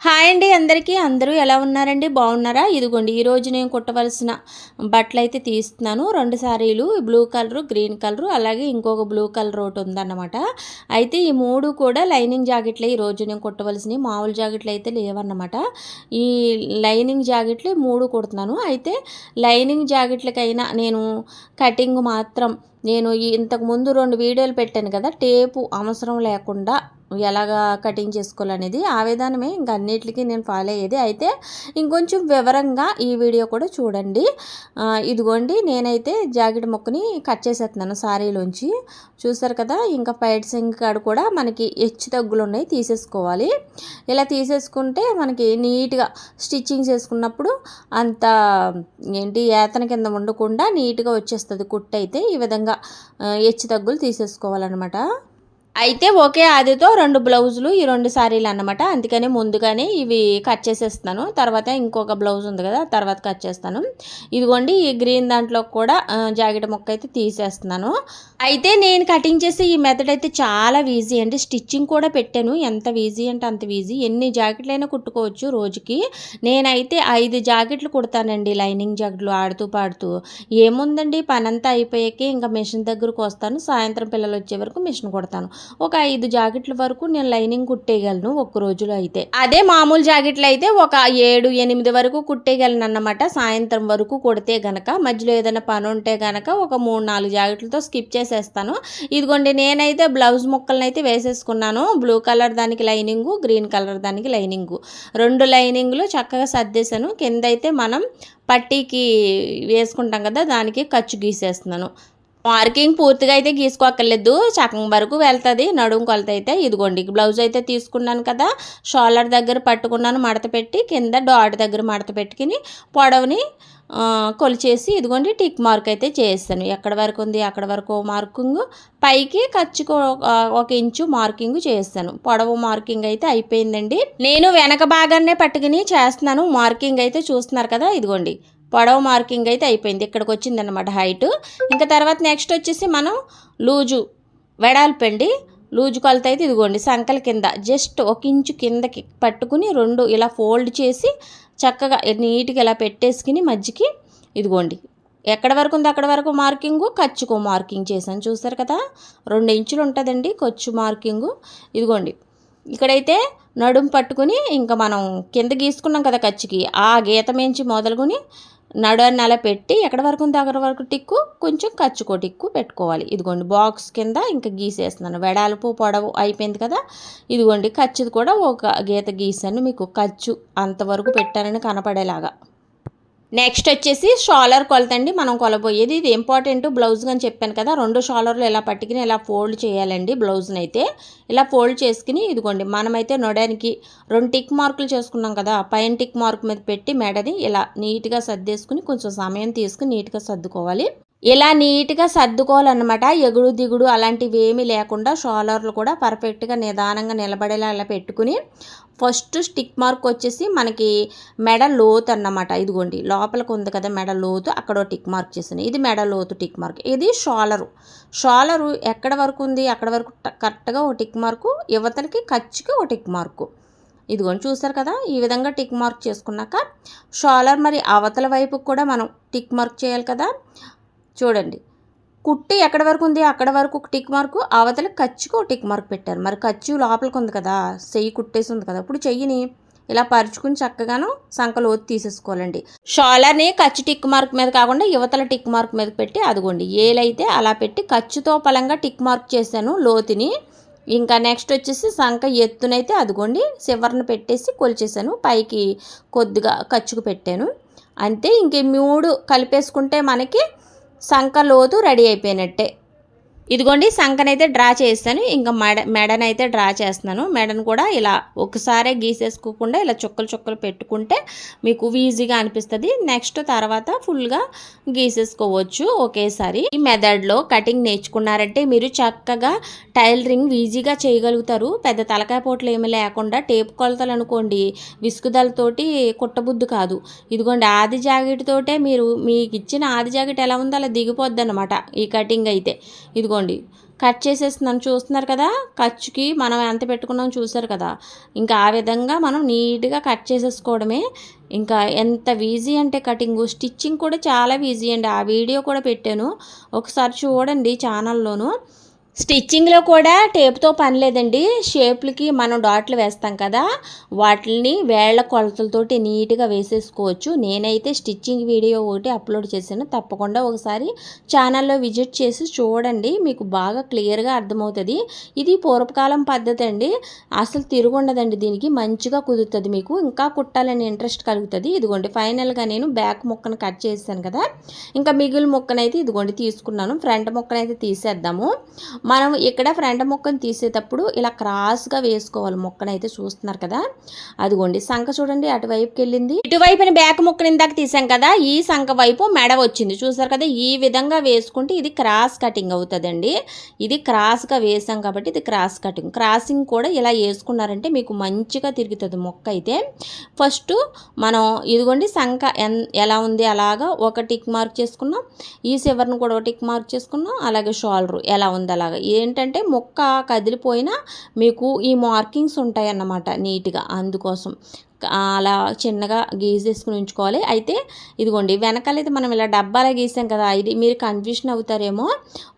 Hi అండి అందరికీ. అందరూ ఎలా ఉన్నారండి? బాగున్నారా? ఇదిగోండి ఈరోజు నేను కుట్టవలసిన బట్టలు అయితే తీస్తున్నాను. రెండు సారీలు బ్లూ కలరు గ్రీన్ కలరు అలాగే ఇంకొక బ్లూ కలర్ ఒకటి ఉందన్నమాట. అయితే ఈ మూడు కూడా లైనింగ్ జాకెట్లే ఈరోజు నేను కుట్టవలసినవి. మామూలు జాకెట్లు అయితే లేవన్నమాట. ఈ లైనింగ్ జాకెట్లు మూడు కుడుతున్నాను. అయితే లైనింగ్ జాకెట్లకైనా నేను కటింగ్ మాత్రం నేను ఇంతకుముందు ఇంతకు ముందు రెండు వీడియోలు పెట్టాను కదా టేపు అవసరం లేకుండా ఎలాగా కటింగ్ చేసుకోవాలనేది ఆ విధానమే ఇంక అన్నిటికీ నేను ఫాలో అయ్యేది. అయితే ఇంకొంచెం వివరంగా ఈ వీడియో కూడా చూడండి. ఇదిగోండి నేనైతే జాకెట్ ముక్కని కట్ చేసేస్తున్నాను సారీలోంచి. చూసారు కదా ఇంకా పైట్ సింగ్ కాడ కూడా మనకి హెచ్చు తగ్గులు ఉన్నాయి తీసేసుకోవాలి. ఇలా తీసేసుకుంటే మనకి నీట్గా స్టిచ్చింగ్ చేసుకున్నప్పుడు అంత ఏంటి ఏతన కింద ఉండకుండా నీట్గా వచ్చేస్తుంది కుట్టు అయితే. ఈ విధంగా హెచ్చు తగ్గులు తీసేసుకోవాలన్నమాట. అయితే ఒకే ఆదితో రెండు బ్లౌజులు ఈ రెండు సారీలు అన్నమాట. అందుకని ముందుగానే ఇవి కట్ చేసేస్తాను తర్వాత ఇంకొక బ్లౌజ్ ఉంది కదా తర్వాత కట్ చేస్తాను. ఇదిగోండి ఈ గ్రీన్ దాంట్లో కూడా జాకెట్ ముక్క అయితే తీసేస్తున్నాను. అయితే నేను కటింగ్ చేసే ఈ మెథడ్ అయితే చాలా ఈజీ అండి. స్టిచ్చింగ్ కూడా పెట్టాను. ఎంత ఈజీ అంటే అంత ఈజీ ఎన్ని జాకెట్లైనా కుట్టుకోవచ్చు రోజుకి. నేనైతే ఐదు జాకెట్లు కుడతానండి లైనింగ్ జాకెట్లు ఆడుతూ పాడుతూ. ఏముందండి? పనంతా అయిపోయాకే ఇంకా మిషన్ దగ్గరకు వస్తాను. సాయంత్రం పిల్లలు వచ్చే వరకు మిషన్ కుడతాను. ఒక ఐదు జాకెట్ల వరకు నేను లైనింగ్ కుట్టేయగలను ఒక రోజులో అయితే. అదే మామూలు జాకెట్లు అయితే ఒక ఏడు ఎనిమిది వరకు కుట్టేయగలను అన్నమాట. సాయంత్రం వరకు కుడితే గనక మధ్యలో ఏదైనా పని ఉంటే గనక ఒక మూడు నాలుగు జాకెట్లతో స్కిప్ చేసేస్తాను. ఇదిగోండి నేనైతే బ్లౌజ్ ముక్కలను అయితే వేసేసుకున్నాను. బ్లూ కలర్ దానికి లైనింగు గ్రీన్ కలర్ దానికి లైనింగు. రెండు లైనింగ్లు చక్కగా సర్దేశాను. కింద అయితే మనం పట్టీకి వేసుకుంటాం కదా దానికి ఖర్చు గీసేస్తున్నాను. మార్కింగ్ పూర్తిగా అయితే గీసుకోక్కర్లేదు. చకం వరకు వెళ్తుంది. నడుము కొలత అయితే ఇదిగోండి. బ్లౌజ్ అయితే తీసుకున్నాను కదా. షోల్డర్ దగ్గర పట్టుకున్నాను మడత పెట్టి కింద డాట్ దగ్గర మడత పెట్టుకుని పొడవుని కొలిచేసి ఇదిగోండి టిక్ మార్క్ అయితే చేస్తాను. ఎక్కడ వరకు ఉంది అక్కడ వరకు మార్కింగ్. పైకి ఖర్చుకు ఒక ఇంచు మార్కింగ్ చేస్తాను. పొడవు మార్కింగ్ అయితే అయిపోయిందండి. నేను వెనక భాగాన్నే పట్టుకుని చేస్తున్నాను. మార్కింగ్ అయితే చూస్తున్నారు కదా ఇదిగోండి. పొడవ మార్కింగ్ అయితే అయిపోయింది. ఇక్కడికి వచ్చింది అనమాట హైట్. ఇంకా తర్వాత నెక్స్ట్ వచ్చేసి మనం లూజు వెడల్పండి లూజు కొలత అయితే ఇదిగోండి సంకల కింద జస్ట్ ఒక ఇంచు కిందకి పట్టుకుని రెండు ఇలా ఫోల్డ్ చేసి చక్కగా నీట్గా ఇలా పెట్టేసుకుని మధ్యకి ఇదిగోండి. ఎక్కడ వరకు ఉంది అక్కడ వరకు మార్కింగు ఖర్చుకో మార్కింగ్ చేశాను. చూసారు కదా రెండు ఇంచులు ఉంటుందండి ఖర్చు మార్కింగు. ఇదిగోండి ఇక్కడైతే నడుము పట్టుకుని ఇంకా మనం కింద గీసుకున్నాం కదా ఖర్చుకి ఆ గీత మేంచి మొదలుకొని నడనల అలా పెట్టి ఎక్కడ వరకు దగ్గర వరకు టిక్కు కొంచెం ఖర్చుకో టిక్కు పెట్టుకోవాలి. ఇదిగోండి బాక్స్ కింద ఇంకా గీసేస్తున్నాను. వెడల్పు పొడవు అయిపోయింది కదా? ఇదిగోండి ఖర్చుది కూడా ఒక గీత గీసాను మీకు ఖర్చు అంతవరకు పెట్టానని కనపడేలాగా. నెక్స్ట్ వచ్చేసి షాలర్ కొలత అండి మనం కొలబోయేది ఇది ఇంపార్టెంట్ బ్లౌజ్ అని చెప్పాను కదా. రెండు షాలర్లు ఇలా పట్టుకుని ఇలా ఫోల్డ్ చేయాలండి బ్లౌజ్ని అయితే ఇలా ఫోల్డ్ చేసుకుని ఇదిగోండి మనమైతే నొడానికి రెండు టిక్ మార్కులు చేసుకున్నాం కదా. పైన టిక్ మార్క్ మీద పెట్టి మెడని ఇలా నీట్గా సర్దేసుకుని కొంచెం సమయం తీసుకుని నీట్గా సర్దుకోవాలి. ఇలా నీట్గా సర్దుకోవాలన్నమాట. ఎగుడు దిగుడు అలాంటివి ఏమీ లేకుండా షోలర్లు కూడా పర్ఫెక్ట్గా నిదానంగా నిలబడేలా ఇలా పెట్టుకుని ఫస్ట్ స్టిక్ మార్క్ వచ్చేసి మనకి మెడ లోతు అన్నమాట. ఇదిగోండి లోపలికి ఉంది కదా మెడ లోతు అక్కడ టిక్ మార్క్ చేసాను ఇది మెడ లోతు టిక్ మార్క్. ఇది షోలరు. షోలరు ఎక్కడ వరకు ఉంది? అక్కడ వరకు కరెక్ట్గా ఒక టిక్ మార్కు యువతలకి ఖర్చుకి ఒక టిక్ మార్కు. ఇదిగోండి చూసారు కదా? ఈ విధంగా టిక్ మార్క్ చేసుకున్నాక షాలర్ మరి అవతల వైపుకి కూడా మనం టిక్ మార్క్ చేయాలి కదా? చూడండి. కుట్టి ఎక్కడ వరకు ఉంది? అక్కడ వరకు ఒక టిక్ మార్కు అవతల ఖర్చుకు ఒక టిక్ మార్క్ పెట్టారు. మరి ఖర్చు లోపలికి ఉంది కదా? చెయ్యి కుట్టేసి ఉంది కదా? ఇప్పుడు చెయ్యిని ఇలా పరుచుకుని చక్కగాను సంకలోతు తీసేసుకోవాలండి. షాలర్ని ఖర్చు టిక్ మార్క్ మీద కాకుండా యువతల టిక్ మార్క్ మీద పెట్టి అదిగోండి. ఏలైతే అలా పెట్టి ఖర్చుతో పలంగా టిక్ మార్క్ చేశాను లోతుని ఇంకా నెక్స్ట్ వచ్చేసి సంక ఎత్తునైతే అదిగోండి చివరిని పెట్టేసి కొలిచేసాను పైకి కొద్దిగా ఖర్చుకు పెట్టాను. అంతే ఇంక మూడు కలిపేసుకుంటే మనకి సంకలోదు రెడీ అయిపోయినట్టే. ఇదిగోండి సంకనైతే డ్రా చేస్తాను. ఇంకా మెడ మెడనైతే డ్రా చేస్తున్నాను. మెడను కూడా ఇలా ఒకసారే గీసేసుకోకుండా ఇలా చుక్కలు చుక్కలు పెట్టుకుంటే మీకు ఈజీగా అనిపిస్తుంది. నెక్స్ట్ తర్వాత ఫుల్గా గీసేసుకోవచ్చు ఒకేసారి. ఈ మెథడ్లో కటింగ్ నేర్చుకున్నారంటే మీరు చక్కగా టైలరింగ్ ఈజీగా చేయగలుగుతారు. పెద్ద తలకాయ పోట్లు ఏమీ లేకుండా టేప్ కొలతలు అనుకోండి విసుగుదలతోటి కుట్టబుద్ధి కాదు. ఇదిగోండి ఆది జాకెట్ తోటే మీరు మీకు ఇచ్చిన ఆది జాకెట్ ఎలా ఉందో అలా దిగిపోద్ది అనమాట ఈ కటింగ్ అయితే. ఇదిగో ఇదిగోండి కట్ చేసేస్తున్నాను చూస్తున్నారు కదా ఖర్చుకి మనం ఎంత పెట్టుకున్నాం చూసారు కదా. ఇంకా ఆ విధంగా మనం నీట్గా కట్ చేసేసుకోవడమే. ఇంకా ఎంత ఈజీ అంటే కటింగ్ స్టిచ్చింగ్ కూడా చాలా ఈజీ అండి. ఆ వీడియో కూడా పెట్టాను. ఒకసారి చూడండి ఛానల్లోనూ. స్టిచ్చింగ్లో కూడా టేప్తో పని లేదండి. షేప్లకి మనం డాట్లు వేస్తాం కదా వాటిని వేళ్ళ కొలతలతోటి నీట్గా వేసేసుకోవచ్చు. నేనైతే స్టిచ్చింగ్ వీడియో ఒకటి అప్లోడ్ చేశాను. తప్పకుండా ఒకసారి ఛానల్లో విజిట్ చేసి చూడండి. మీకు బాగా క్లియర్గా అర్థమవుతుంది. ఇది పూర్వకాలం పద్ధతి అండి. అసలు తిరుగుండదండి దీనికి. మంచిగా కుదురుతుంది మీకు. ఇంకా కుట్టాలని ఇంట్రెస్ట్ కలుగుతుంది. ఇదిగోండి ఫైనల్గా నేను బ్యాక్ ముక్కను కట్ చేశాను కదా. ఇంకా మిగిలిన ముక్కనైతే ఇదిగోండి తీసుకున్నాను. ఫ్రంట్ ముక్కనైతే తీసేద్దాము. మనం ఇక్కడ ఫ్రంట్ ముక్కను తీసేటప్పుడు ఇలా క్రాస్గా వేసుకోవాలి. ముక్కను అయితే చూస్తున్నారు కదా. అదిగోండి సంఖ చూడండి అటువైపుకి వెళ్ళింది ఇటువైపుని బ్యాక్ ముక్కను ఇందాక తీసాం కదా. ఈ సంఖ వైపు మెడ వచ్చింది. చూసారు కదా ఈ విధంగా వేసుకుంటే ఇది క్రాస్ కటింగ్ అవుతుందండి. ఇది క్రాస్గా వేసాం కాబట్టి ఇది క్రాస్ కటింగ్. క్రాసింగ్ కూడా ఇలా వేసుకున్నారంటే మీకు మంచిగా తిరుగుతుంది మొక్క అయితే. ఫస్ట్ మనం ఇదిగోండి సంఖ ఎన్ ఎలా ఉంది అలాగా ఒక టిక్ మార్క్ చేసుకున్నాం. ఈ చివరిని కూడా ఒక టిక్ మార్క్ చేసుకున్నాం. అలాగే షోల్డర్ ఎలా ఉంది అలాగా ఏంటంటే మొక్క కదిలిపోయినా మీకు ఈ మార్కింగ్స్ ఉంటాయి అన్నమాట నీట్గా. అందుకోసం అలా చిన్నగా గీసేసుకుని ఉంచుకోవాలి. అయితే ఇదిగోండి వెనకాలైతే మనం ఇలా డబ్బాలా గీసాం కదా ఇది మీరు కన్ఫ్యూషన్ అవుతారేమో.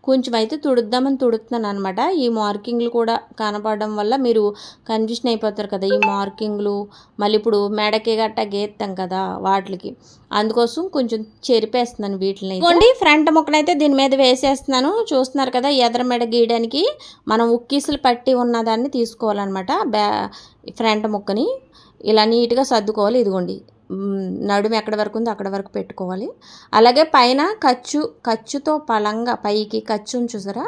కొంచెం అయితే తుడుద్దామని తుడుతున్నాను అనమాట ఈ మార్కింగ్లు కూడా కనపడడం వల్ల మీరు కన్ఫ్యూషన్ అయిపోతారు కదా ఈ మార్కింగ్లు. మళ్ళీ ఇప్పుడు మెడకి గట్ట గీస్తాం కదా వాటికి. అందుకోసం కొంచెం చెరిపేస్తున్నాను వీటిని ఇదిగోండి ఫ్రంట్ ముక్కనైతే దీని మీద వేసేస్తున్నాను. చూస్తున్నారు కదా ఎదర మెడ గీయడానికి మనం ఉక్కీసులు పట్టి ఉన్నదాన్ని తీసుకోవాలన్నమాట బ్యా ఫ్రంట్ ముక్కని. ఇలా నీట్గా సర్దుకోవాలి. ఇదిగోండి. నడుము ఎక్కడ వరకు ఉందో అక్కడ వరకు పెట్టుకోవాలి. అలాగే పైన ఖర్చు ఖర్చుతో పలంగా పైకి ఖర్చు చూసారా?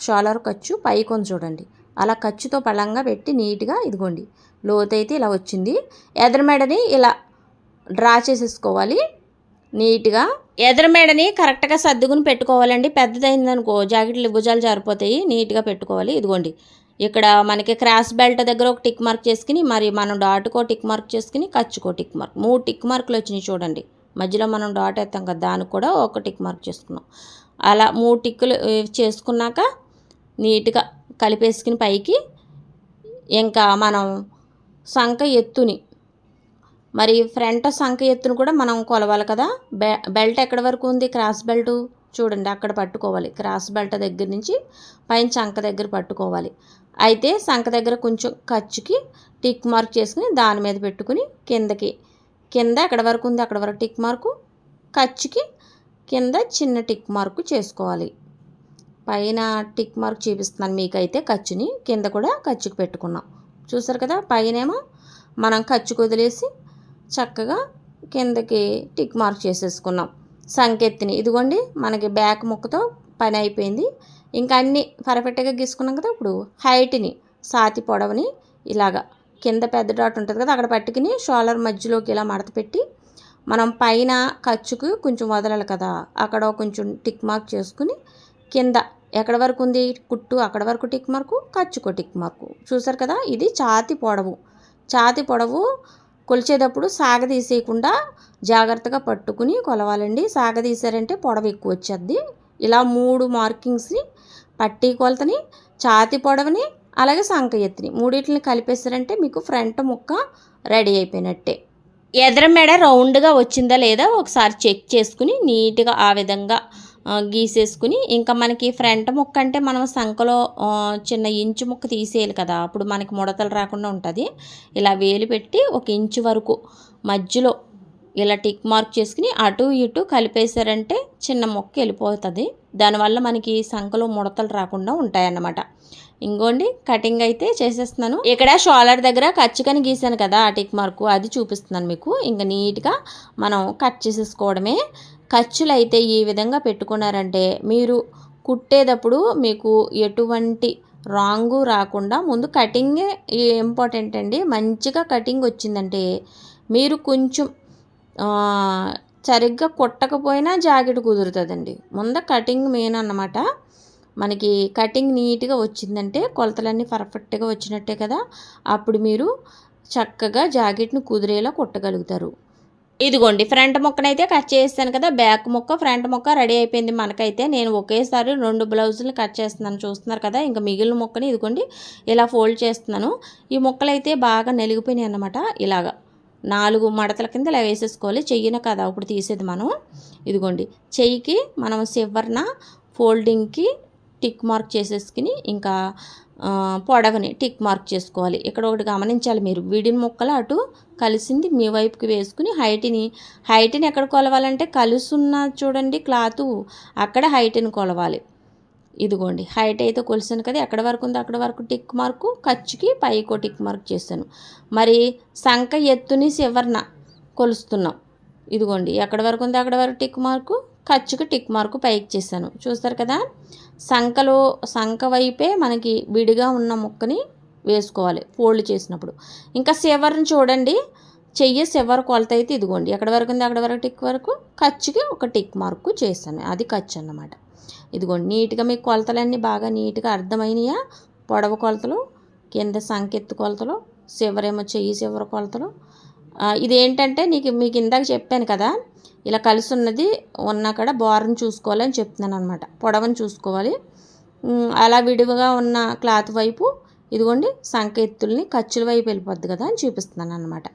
షాలర్ ఖర్చు పైకి ఉంది చూడండి. అలా ఖర్చుతో పలంగా పెట్టి నీట్గా ఇదిగోండి. లోతైతే ఇలా వచ్చింది. ఎదరమెడని ఇలా డ్రా చేసేసుకోవాలి. నీట్గా. ఎదరమెడని కరెక్ట్గా సర్దుకుని పెట్టుకోవాలండి. పెద్దదైందనుకో జాకెట్లు భుజాలు జారిపోతాయి. నీట్గా పెట్టుకోవాలి. ఇదిగోండి. ఇక్కడ మనకి క్రాస్ బెల్ట్ దగ్గర ఒక టిక్ మార్క్ చేసుకుని మరి మనం డాట్కో టిక్ మార్క్ చేసుకుని ఖర్చుకో టిక్ మార్క్. మూడు టిక్ మార్కులు వచ్చినాయి చూడండి. మధ్యలో మనం డాట్ వేస్తాం కదా దానికి కూడా ఒక టిక్ మార్క్ చేసుకున్నాం. అలా మూడు టిక్కులు చేసుకున్నాక నీట్గా కలిపేసుకుని పైకి ఇంకా మనం సంఖ ఎత్తుని మరి ఫ్రంట్ సంఖ ఎత్తును కూడా మనం కొలవాలి కదా. బె బెల్ట్ ఎక్కడి వరకు ఉంది? Cross belt? చూడండి అక్కడ పట్టుకోవాలి. క్రాస్ బెల్ట్ దగ్గర నుంచి పైన చంక దగ్గర పట్టుకోవాలి. అయితే సంఖ దగ్గర కొంచెం ఖర్చుకి టిక్ మార్క్ చేసుకుని దాని మీద పెట్టుకుని కిందకి కింద ఎక్కడ వరకు ఉంది? అక్కడ వరకు టిక్ మార్కు? ఖర్చుకి కింద చిన్న టిక్ మార్కు చేసుకోవాలి. పైన టిక్ మార్క్ చూపిస్తున్నాను మీకైతే ఖర్చుని. కింద కూడా ఖర్చుకి పెట్టుకున్నాం. చూసారు కదా పైనేమో మనం ఖర్చుకు వదిలేసి చక్కగా కిందకి టిక్ మార్క్ చేసేసుకున్నాం. సంకెత్తిని ఇదిగోండి మనకి బ్యాక్ ముక్కతో పని అయిపోయింది. ఇంకా అన్ని పర్ఫెక్ట్గా గీసుకున్నాం కదా ఇప్పుడు హైట్ని సాతి పొడవని ఇలాగా కింద పెద్ద డాట్ ఉంటుంది కదా అక్కడ పట్టుకుని షోలర్ మధ్యలోకి ఇలా మడత పెట్టి మనం పైన ఖర్చుకు కొంచెం వదలాలి కదా అక్కడ కొంచెం టిక్ మార్క్ చేసుకుని కింద ఎక్కడ వరకు ఉంది కుట్టు అక్కడ వరకు టిక్ మార్కు ఖర్చుకో టిక్ మార్కు. చూసారు కదా ఇది ఛాతి పొడవు. ఛాతి పొడవు కొలిచేటప్పుడు సాగదీసేయకుండా జాగ్రత్తగా పట్టుకుని కొలవాలండి. సాగదీశారంటే పొడవు ఎక్కువ వచ్చేద్ది. ఇలా మూడు మార్కింగ్స్ని పట్టీ కొలతని ఛాతి పొడవని అలాగే సంక ఎత్తిని మూడింటిని కలిపేశారంటే మీకు ఫ్రంట్ ముక్క రెడీ అయిపోయినట్టే. ఎదర మెడ రౌండ్గా వచ్చిందా లేదా ఒకసారి చెక్ చేసుకుని నీట్గా ఆ విధంగా గీసేసుకుని ఇంకా మనకి ఫ్రంట్ ముక్క అంటే మనం సంకలో చిన్న ఇంచు ముక్క తీసేయాలి కదా. అప్పుడు మనకి ముడతలు రాకుండా ఉంటుంది. ఇలా వేలు పెట్టి ఒక ఇంచు వరకు మధ్యలో ఇలా టిక్ మార్క్ చేసుకుని అటు ఇటు కలిపేశారంటే చిన్న మొక్క వెళ్ళిపోతుంది. దానివల్ల మనకి సంఖలో ముడతలు రాకుండా ఉంటాయన్నమాట. ఇంకోండి కటింగ్ అయితే చేసేస్తున్నాను. ఇక్కడ షోలర్ దగ్గర ఖచ్చితంగా గీసాను కదా ఆ టిక్ మార్కు. అది చూపిస్తున్నాను మీకు. ఇంకా నీట్గా మనం కట్ చేసేసుకోవడమే. ఖర్చులు అయితే ఈ విధంగా పెట్టుకున్నారంటే మీరు కుట్టేటప్పుడు మీకు ఎటువంటి రాంగు రాకుండా ముందు కటింగే ఇంపార్టెంట్ అండి. మంచిగా కటింగ్ వచ్చిందంటే మీరు కొంచెం సరిగ్గా కుట్టకపోయినా జాకెట్ కుదురుతుందండి. ముందు కటింగ్ మెయిన్ అన్నమాట. మనకి కటింగ్ నీట్గా వచ్చిందంటే కొలతలన్నీ పర్ఫెక్ట్గా వచ్చినట్టే కదా. అప్పుడు మీరు చక్కగా జాకెట్ని కుదిరేలా కుట్టగలుగుతారు. ఇదిగోండి ఫ్రంట్ ముక్కనైతే కట్ చేస్తాను కదా బ్యాక్ ముక్క ఫ్రంట్ ముక్క రెడీ అయిపోయింది మనకైతే. నేను ఒకేసారి రెండు బ్లౌజులు కట్ చేస్తున్నాను చూస్తున్నారు కదా ఇంకా మిగిలిన ముక్కని ఇదిగోండి ఇలా ఫోల్డ్ చేస్తున్నాను. ఈ ముక్కలైతే బాగా నలిగిపోయినాయి అన్నమాట. ఇలాగా నాలుగు మడతల కింద ఇలా వేసేసుకోవాలి. చెయ్యిన కదా ఇప్పుడు తీసేది మనం. ఇదిగోండి చెయ్యికి మనం సివర్న ఫోల్డింగ్కి టిక్ మార్క్ చేసేసుకుని ఇంకా పొడవని టిక్ మార్క్ చేసుకోవాలి. ఇక్కడ ఒకటి గమనించాలి మీరు. వీడిన ముక్కలు అటు కలిసింది మీ వైపుకి వేసుకుని హైట్ని హైట్ని ఎక్కడ కొలవాలంటే కలుసున్న చూడండి క్లాత్ అక్కడ హైట్ని కొలవాలి. ఇదిగోండి హైట్ అయితే కొలిసాను కదా ఎక్కడ వరకు ఉందో అక్కడ వరకు టిక్ మార్కు ఖర్చుకి పైకో టిక్ మార్క్ చేశాను. మరి సంఖ ఎత్తుని చివరన కొలుస్తున్నాం. ఇదిగోండి ఎక్కడ వరకు ఉందో అక్కడ వరకు టిక్ మార్కు ఖర్చుకి టిక్ మార్కు పైకి చేశాను. చూస్తారు కదా? సంఖలో సంఖ వైపే మనకి విడిగా ఉన్న ముక్కని వేసుకోవాలి ఫోల్డ్ చేసినప్పుడు. ఇంకా సివర్ని చూడండి. చెయ్యి సివర్ కొలత అయితే ఇదిగోండి. ఎక్కడ వరకు ఉంది? అక్కడ వరకు టిక్ వరకు? ఖర్చుకి ఒక టిక్ మార్కు చేస్తాను. అది ఖర్చు అన్నమాట. ఇదిగోండి. నీట్గా మీకు కొలతలన్నీ బాగా నీట్గా అర్థమైనయా? పొడవ కొలతలు కింద సంకెత్తు కొలతలు సివరేమో చెయ్యి సివర కొలతలు. ఇదేంటంటే నీకు మీకు ఇందాక చెప్పాను కదా ఇలా కలిసి ఉన్నది ఉన్న కాడ బోర్ని చూసుకోవాలని చెప్తున్నాను అనమాట పొడవని చూసుకోవాలి. అలా విడివిగా ఉన్న క్లాత్ వైపు ఇదిగోండి సంకేతుల్ని ఖర్చుల వైపు వెళ్ళిపోద్ది కదా అని చూపిస్తున్నాను అనమాట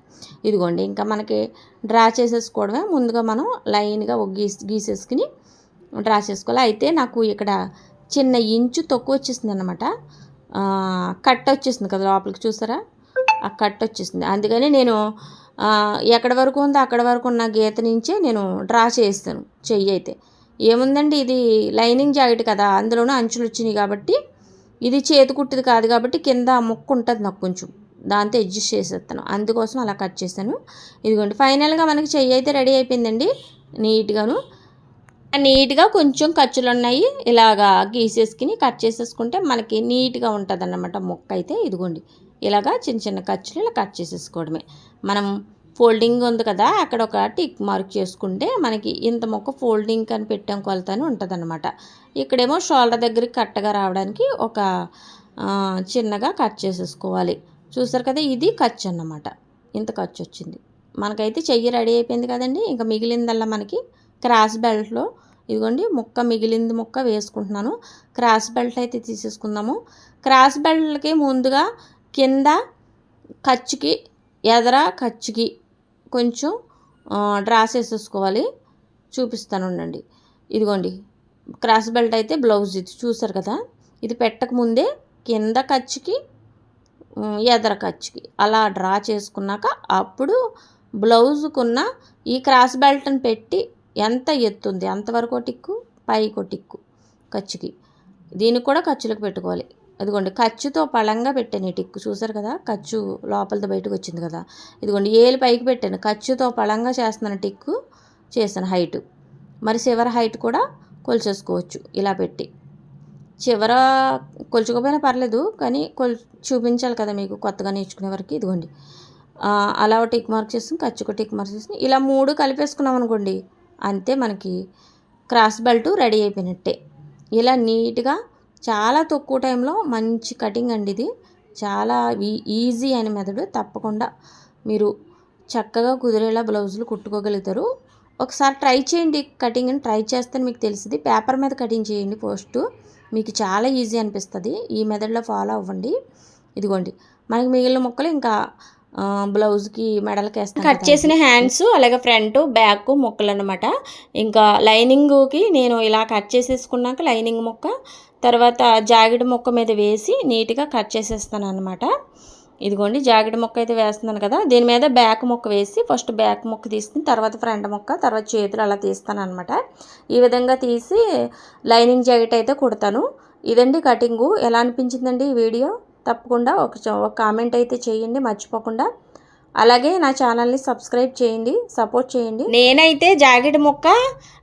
ఇదిగోండి ఇంకా మనకి డ్రా చేసేసుకోవడమే. ముందుగా మనం లైన్గా ఒక గీసి గీసేసుకుని డ్రా చేసుకోవాలి. అయితే నాకు ఇక్కడ చిన్న ఇంచు తక్కువ వచ్చేసింది అనమాట కట్ వచ్చేసింది కదా లోపలికి చూసారా? ఆ కట్ వచ్చేసింది. అందుకని నేను ఎక్కడ వరకు ఉందో అక్కడ వరకు ఉన్న గీత నుంచే నేను డ్రా చేస్తాను చెయ్యి అయితే. ఏముందండి ఇది లైనింగ్ జాకెట్ కదా అందులోనూ అంచులు వచ్చినాయి కాబట్టి ఇది చేతి కుట్టిది కాదు కాబట్టి కింద ఆ ఉంటుంది నాకు కొంచెం. దాంతో అడ్జస్ట్ చేసేస్తాను. అందుకోసం అలా కట్ చేశాను ఇదిగోండి ఫైనల్గా మనకి చెయ్యి అయితే రెడీ అయిపోయిందండి నీట్గాను. నీట్గా కొంచెం ఖర్చులు ఉన్నాయి ఇలాగా గీసేసుకుని కట్ చేసేసుకుంటే మనకి నీట్గా ఉంటుంది అన్నమాట మొక్క అయితే. ఇదిగోండి ఇలాగా చిన్న చిన్న ఖర్చులు ఇలా కట్ చేసేసుకోవడమే. మనం ఫోల్డింగ్ ఉంది కదా అక్కడ ఒక టిక్ మార్క్ చేసుకుంటే మనకి ఇంత మొక్క ఫోల్డింగ్ అని పెట్టాం కొలత అని ఉంటుందన్నమాట. ఇక్కడేమో షోల్డర్ దగ్గరికి కట్టగా రావడానికి ఒక చిన్నగా కట్ చేసేసుకోవాలి. చూసారు కదా ఇది ఖర్చు అన్నమాట. ఇంత ఖర్చు వచ్చింది. మనకైతే చెయ్యి రెడీ అయిపోయింది కదండి. ఇంకా మిగిలిందల్లా మనకి క్రాస్ బెల్ట్లో ఇదిగోండి ముక్క మిగిలింది ముక్క వేసుకుంటున్నాను. క్రాస్ బెల్ట్ అయితే తీసేసుకుందాము. క్రాస్ బెల్ట్కి ముందుగా కింద ఖర్చుకి ఎదర ఖర్చుకి కొంచెం డ్రా చేసేసుకోవాలి. చూపిస్తాను ఉండండి. ఇదిగోండి. క్రాస్ బెల్ట్ అయితే బ్లౌజ్ ఇది. చూసారు కదా? ఇది పెట్టక ముందే కింద ఖర్చుకి ఎదర ఖర్చుకి. అలా డ్రా చేసుకున్నాక అప్పుడు బ్లౌజుకున్న ఈ క్రాస్ బెల్ట్ని పెట్టి ఎంత ఎత్తుంది? అంతవరకు టిక్కు? పైకి టిక్కు ఖర్చుకి. దీనికి కూడా ఖర్చులకు పెట్టుకోవాలి. ఇదిగోండి ఖర్చుతో పళంగా పెట్టాను ఈ టిక్కు. చూసారు కదా ఖర్చు లోపలతో బయటకు వచ్చింది కదా. ఇదిగోండి ఏలు పైకి పెట్టాను. ఖర్చుతో పళంగా చేస్తున్నాను టిక్కు చేశాను హైట్. మరి చివరి హైట్ కూడా కొలిచేసుకోవచ్చు ఇలా పెట్టి. చివర కొలుచుకోపోయినా పర్లేదు కానీ కొల్ చూపించాలి కదా మీకు కొత్తగా నేర్చుకునే వరకు. ఇదిగోండి అలా టిక్ మార్క్ చేస్తుంది ఖర్చు టిక్ మార్క్ చేస్తుంది ఇలా మూడు కలిపేసుకున్నాం అనుకోండి అంతే మనకి క్రాస్ బెల్ట్ రెడీ అయిపోయినట్టే. ఇలా నీట్గా చాలా తక్కువ టైంలో మంచి కటింగ్ అండి ఇది. చాలా ఈ- ఈజీ అయిన మెథడ్. తప్పకుండా మీరు చక్కగా కుదిరేలా బ్లౌజులు కుట్టుకోగలుగుతారు. ఒకసారి ట్రై చేయండి కటింగ్ అని ట్రై చేస్తే మీకు తెలిసింది పేపర్ మీద కటింగ్ చేయండి ఫస్ట్. మీకు చాలా ఈజీ అనిపిస్తుంది. ఈ మెథడ్లో ఫాలో అవ్వండి. ఇదిగోండి. మనకి మిగిలిన ముక్కలు ఇంకా బ్లౌజ్కి మెడలకి వేస్తాం కట్ చేసిన హ్యాండ్స్ అలాగే ఫ్రంట్ బ్యాక్ ముక్కలు అనమాట ఇంకా లైనింగ్కి నేను ఇలా కట్ చేసేసుకున్నాక లైనింగ్ ముక్క తర్వాత జాకెట్ ముక్క మీద వేసి నీట్గా కట్ చేసేస్తాను అనమాట ఇదిగోండి జాకెట్ ముక్క అయితే వేస్తున్నాను కదా దీని మీద బ్యాక్ ముక్క వేసి ఫస్ట్ బ్యాక్ ముక్క తీసుకుని తర్వాత ఫ్రంట్ ముక్క తర్వాత చేతులు అలా తీస్తాను అనమాట ఈ విధంగా తీసి లైనింగ్ జాకెట్ అయితే కుడతాను. ఇదండి కటింగు. ఎలా అనిపించిందండి ఈ వీడియో? తప్పకుండా ఒక చ- ఒక కామెంట్ అయితే చేయండి. మర్చిపోకుండా అలాగే నా ఛానల్ని సబ్స్క్రైబ్ చేయండి సపోర్ట్ చేయండి. నేనైతే జాకెట్ ముక్క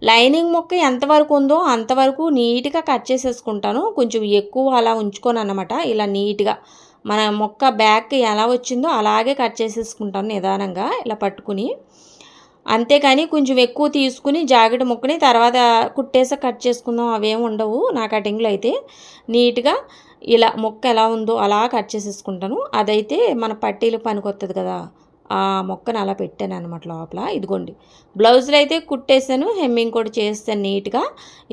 లైనింగ్ ముక్క ఎంతవరకు ఉందో అంతవరకు నీట్గా కట్ చేసేసుకుంటాను. కొంచెం ఎక్కువ అలా ఉంచుకోను అనమాట ఇలా నీట్గా. మన మొక్క బ్యాక్ ఎలా వచ్చిందో అలాగే కట్ చేసేసుకుంటాను నిదానంగా ఇలా పట్టుకుని. అంతేకాని కొంచెం ఎక్కువ తీసుకుని జాకెట్ ముక్కని తర్వాత కుట్టేసి కట్ చేసుకుందాం అవేం ఉండవు నా కటింగ్లో అయితే. నీట్గా ఇలా మొక్క ఎలా ఉందో అలా కట్ చేసేసుకుంటాను. అదైతే మన పట్టీలు పనికొస్తుంది కదా ఆ మొక్కను అలా పెట్టాను అనమాట లోపల. ఇదిగోండి బ్లౌజులు అయితే కుట్టేసాను హెమ్మింగ్ కూడా చేస్తాను నీట్గా.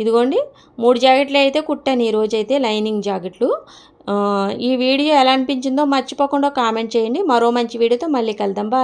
ఇదిగోండి మూడు జాకెట్లు అయితే కుట్టాను ఈరోజు అయితే లైనింగ్ జాకెట్లు. ఈ వీడియో ఎలా అనిపించిందో మర్చిపోకుండా కామెంట్ చేయండి. మరో మంచి వీడియోతో మళ్ళీ కలుద్దాం. బాయ్.